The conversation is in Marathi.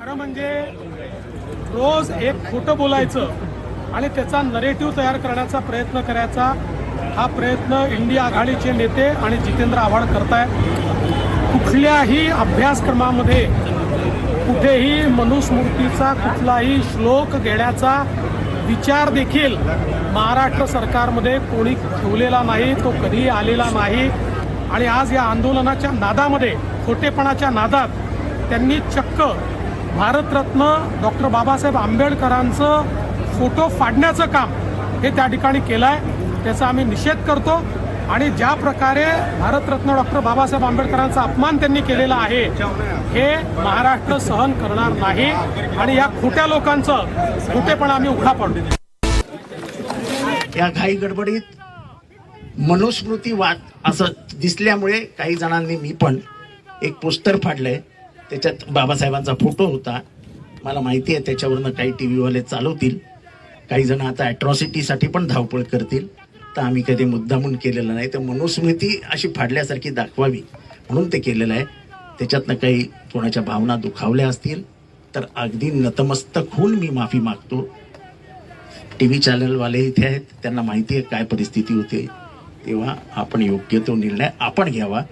खरं म्हणजे रोज एक खोटं बोलायचं आणि त्याचा नरेटिव्ह तयार करण्याचा प्रयत्न करायचा हा प्रयत्न इंडिया आघाडीचे नेते आणि जितेंद्र आव्हाड करतायत कुठल्याही अभ्यासक्रमामध्ये कुठेही मनुस्मृतीचा कुठलाही श्लोक घेण्याचा विचार देखील महाराष्ट्र सरकारमध्ये कोणी ठेवलेला नाही तो कधीही आलेला नाही. आणि आज या आंदोलनाच्या नादामध्ये खोटेपणाच्या नादात त्यांनी चक्क भारतरत्न डॉक्टर बाबासाहेब आंबेडकरांचं फोटो फाडण्याचं काम हे त्या ठिकाणी केलं आहे त्याचा आम्ही निषेध करतो. आणि ज्या प्रकारे भारतरत्न डॉक्टर बाबासाहेब आंबेडकरांचा अपमान त्यांनी केलेला आहे हे महाराष्ट्र सहन करणार नाही. आणि या खोट्या लोकांचं खोटेपणा आम्ही उघडा पडतो. या घाई गडबडीत मनुस्मृती वाद असं दिसल्यामुळे काही जणांनी मी पण एक पोस्टर फाडलंय. त्याच्यात बाबासाहेबांचा फोटो होता. मला माहिती आहे त्याच्यावरनं काही टी व्हीवाले चालवतील. काही जण आता ॲट्रॉसिटीसाठी पण धावपळ करतील. तर आम्ही कधी मुद्दामून केलेलं नाही. तर मनुस्मृती अशी फाडल्यासारखी दाखवावी म्हणून ते केलेलं आहे. त्याच्यातनं काही कोणाच्या भावना दुखावल्या असतील तर अगदी नतमस्तक होऊन मी माफी मागतो. टी व्ही चॅनलवाले इथे आहेत त्यांना माहिती आहे काय परिस्थिती होते. तेव्हा आपण योग्य तो निर्णय आपण घ्यावा.